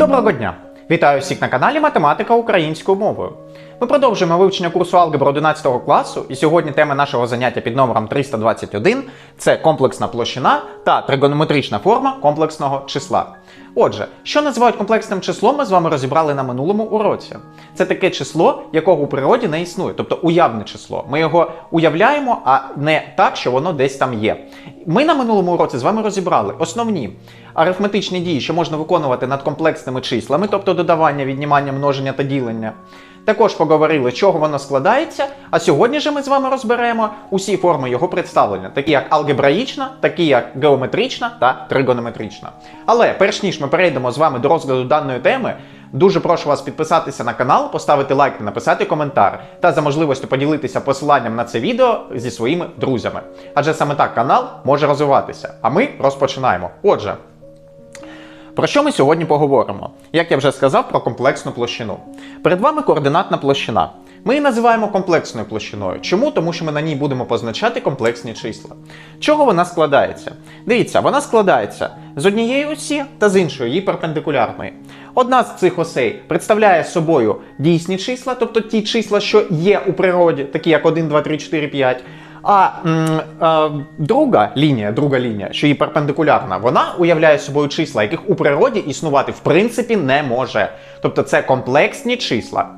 Доброго дня! Вітаю всіх на каналі Математика українською мовою. Ми продовжуємо вивчення курсу алгебра 11 класу, і сьогодні тема нашого заняття під номером 321 це комплексна площина та тригонометрична форма комплексного числа. Отже, що називають комплексним числом, ми з вами розібрали на минулому уроці. Це таке число, якого у природі не існує, тобто уявне число. Ми його уявляємо, а не так, що воно десь там є. Ми на минулому уроці з вами розібрали основні арифметичні дії, що можна виконувати над комплексними числами, тобто додавання, віднімання, множення та ділення. Також поговорили, чого воно складається. А сьогодні же ми з вами розберемо усі форми його представлення, такі як алгебраїчна, такі як геометрична та тригонометрична. Але перш ніж ми перейдемо з вами до розгляду даної теми, дуже прошу вас підписатися на канал, поставити лайк та написати коментар, та за можливістю поділитися посиланням на це відео зі своїми друзями. Адже саме так канал може розвиватися. А ми розпочинаємо. Отже. Про що ми сьогодні поговоримо? Як я вже сказав, про комплексну площину. Перед вами координатна площина. Ми її називаємо комплексною площиною. Чому? Тому що ми на ній будемо позначати комплексні числа. Чого вона складається? Дивіться, вона складається з однієї осі та з іншої, її перпендикулярної. Одна з цих осей представляє собою дійсні числа, тобто ті числа, що є у природі, такі як 1, 2, 3, 4, 5. А друга лінія, друга лінія, що її перпендикулярна, вона уявляє собою числа, яких у природі існувати в принципі не може. Тобто це комплексні числа.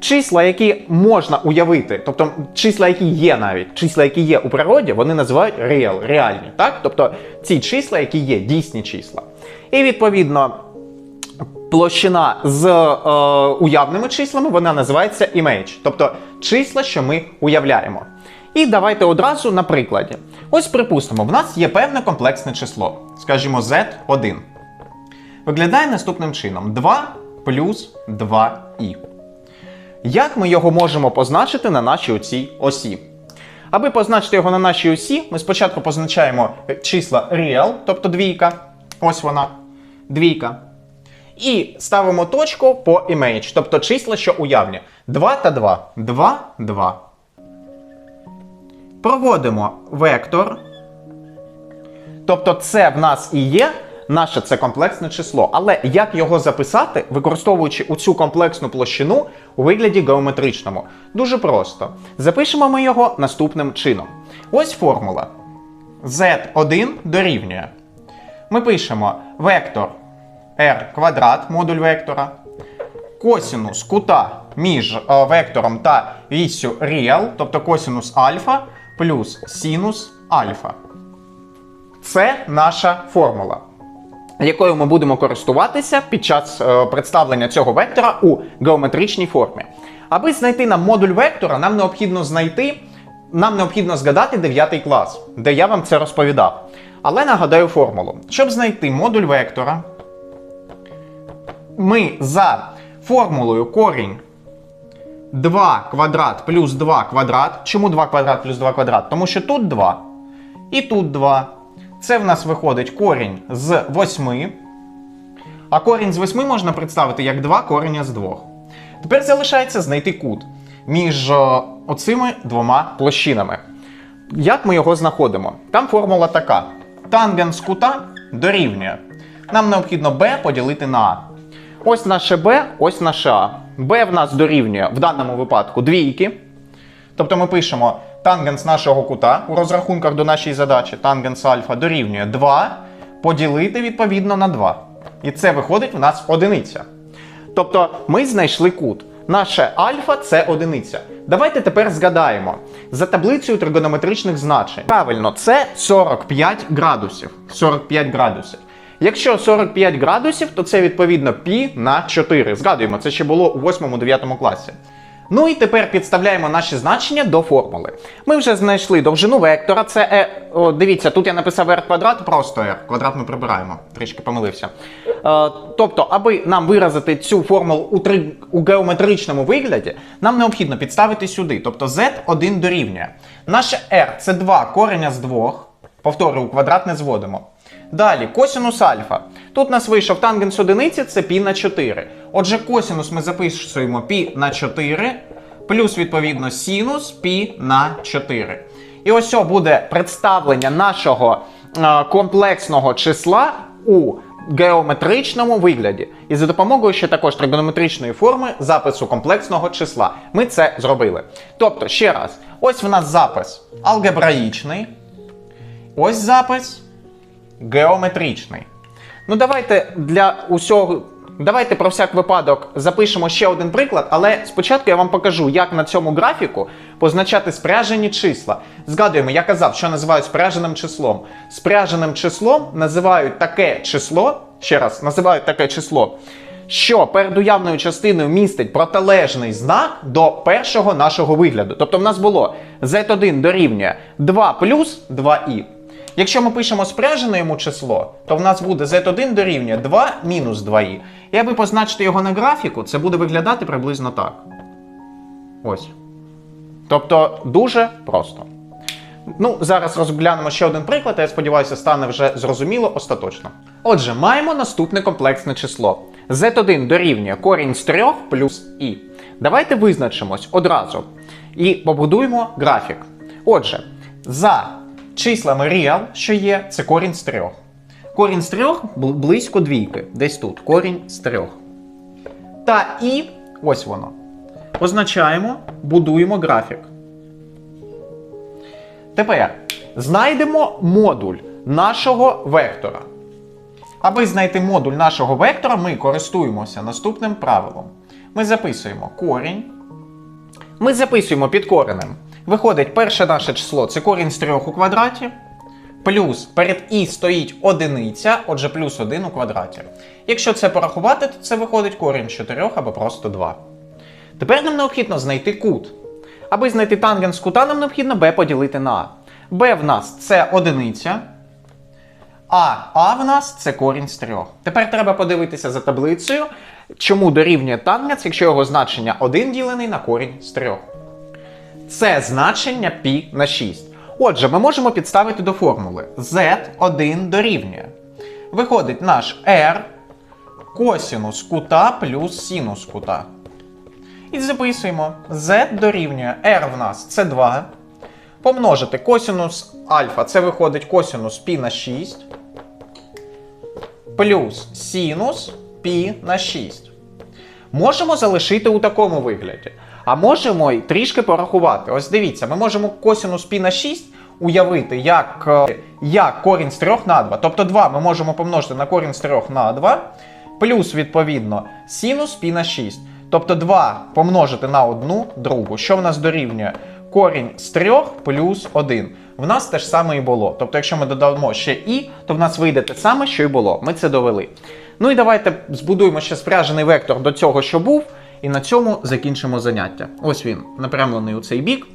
Числа, які можна уявити, тобто числа, які є навіть, числа, які є у природі, вони називають real, реальні. Так? Тобто ці числа, які є дійсні числа. І відповідно. Площина з е, уявними числами вона називається image, тобто числа, що ми уявляємо. І давайте одразу на прикладі. Ось припустимо, в нас є певне комплексне число, скажімо, z1. Виглядає наступним чином: 2 плюс 2i. Як ми його можемо позначити на нашій оцій осі? Аби позначити його на нашій осі, ми спочатку позначаємо числа real, тобто двійка. Ось вона, двійка. І ставимо точку по image, тобто числа, що уявні. 2 та 2. 2, 2. Проводимо вектор. Тобто, це в нас і є наше це комплексне число. Але як його записати, використовуючи оцю комплексну площину у вигляді геометричному? Дуже просто. Запишемо ми його наступним чином. Ось формула. z1 дорівнює. Ми пишемо вектор r квадрат, модуль вектора, косінус кута між е, вектором та віссю real, тобто косінус альфа плюс синус альфа. Це наша формула, якою ми будемо користуватися під час е, представлення цього вектора у геометричній формі. Аби знайти нам модуль вектора, нам необхідно знайти, нам необхідно згадати 9 клас, де я вам це розповідав. Але нагадаю формулу. Щоб знайти модуль вектора, ми за формулою корінь 2 квадрат плюс 2 квадрат. Чому 2 квадрат плюс 2 квадрат? Тому що тут 2 і тут 2. Це в нас виходить корінь з 8. А корінь з 8 можна представити як 2 кореня з 2. Тепер залишається знайти кут між е, оцими двома площинами. Як ми його знаходимо? Там формула така: тангенс кута дорівнює. Нам необхідно b поділити на a. Ось наше b, ось наше a. b в нас дорівнює в даному випадку двійки. Тобто ми пишемо тангенс нашого кута у розрахунках до нашої задачі, тангенс альфа дорівнює 2 поділити відповідно на 2. І це виходить в нас одиниця. Тобто ми знайшли кут. Наше альфа це одиниця. Давайте тепер згадаємо за таблицею тригонометричних значень. Правильно, це 45 градусів. 45 градусів. Якщо 45 градусів, то це відповідно π на 4. Згадуємо, це ще було у 8-9 класі. Ну і тепер підставляємо наші значення до формули. Ми вже знайшли довжину вектора. Це е, о, дивіться, тут я написав r квадрат, просто r. Квадрат ми прибираємо, трішки помилився. Е, тобто, аби нам виразити цю формулу у, три, у геометричному вигляді, нам необхідно підставити сюди. Тобто z1 дорівнює. Наше r це 2 кореня з 2. Повторюю, квадрат не зводимо. Далі, косінус альфа. Тут у нас вийшов тангенс одиниці, це пі на 4. Отже, косінус ми записуємо пі на 4, плюс, відповідно, синус пі на 4. І ось о буде представлення нашого е, комплексного числа у геометричному вигляді. І за допомогою ще також тригонометричної форми запису комплексного числа. Ми це зробили. Тобто, ще раз, ось в нас запис алгебраїчний. Ось запис геометричний. Ну, давайте для усього. Давайте про всяк випадок запишемо ще один приклад, але спочатку я вам покажу, як на цьому графіку позначати спряжені числа. Згадуємо, я казав, що називають спряженим числом. Спряженим числом називають таке число, ще раз, називають таке число, що перед уявною частиною містить протилежний знак до першого нашого вигляду. Тобто в нас було z1 дорівнює 2 плюс 2i. Якщо ми пишемо спряжене йому число, то в нас буде z1 дорівнює 2 мінус 2i. І аби позначити його на графіку, це буде виглядати приблизно так. Ось. Тобто дуже просто. Ну, зараз розглянемо ще один приклад, а я сподіваюся, стане вже зрозуміло остаточно. Отже, маємо наступне комплексне число. z1 дорівнює корінь з 3 плюс i. Давайте визначимось одразу і побудуємо графік. Отже, за числами real, що є, це корінь з 3. Корінь з 3 бл- близько двійки. Десь тут. Корінь з 3. Та і ось воно. Позначаємо, будуємо графік. Тепер знайдемо модуль нашого вектора. Аби знайти модуль нашого вектора, ми користуємося наступним правилом. Ми записуємо корінь. Ми записуємо під коренем. Виходить, перше наше число це корінь з 3 у квадраті. Плюс перед і стоїть одиниця, отже, плюс 1 у квадраті. Якщо це порахувати, то це виходить корінь з 4 або просто 2. Тепер нам необхідно знайти кут. Аби знайти тангенс кута, нам необхідно b поділити на a. b в нас це одиниця, а а в нас це корінь з 3. Тепер треба подивитися за таблицею, чому дорівнює тангенс, якщо його значення 1 ділений на корінь з 3. Це значення π на 6. Отже, ми можемо підставити до формули z1 дорівнює. Виходить наш r косінус кута плюс синус кута. І записуємо z дорівнює r в нас це 2. Помножити косінус альфа, це виходить косінус π на 6. Плюс синус π на 6. Можемо залишити у такому вигляді. А можемо трішки порахувати. Ось дивіться, ми можемо косінус π на 6 уявити як, е, як корінь з 3 на 2. Тобто 2 ми можемо помножити на корінь з 3 на 2, плюс, відповідно, синус π на 6. Тобто 2 помножити на одну другу. Що в нас дорівнює? Корінь з 3 плюс 1. В нас те ж саме і було. Тобто, якщо ми додамо ще і, то в нас вийде те саме, що і було. Ми це довели. Ну і давайте збудуємо ще спряжений вектор до цього, що був, і на цьому закінчимо заняття. Ось він, напрямлений у цей бік.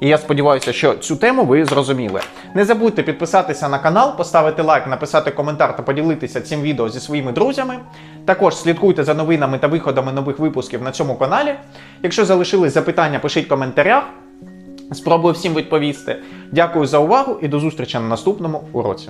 І я сподіваюся, що цю тему ви зрозуміли. Не забудьте підписатися на канал, поставити лайк, написати коментар та поділитися цим відео зі своїми друзями. Також слідкуйте за новинами та виходами нових випусків на цьому каналі. Якщо залишились запитання, пишіть в коментарях. Спробую всім відповісти. Дякую за увагу і до зустрічі на наступному уроці.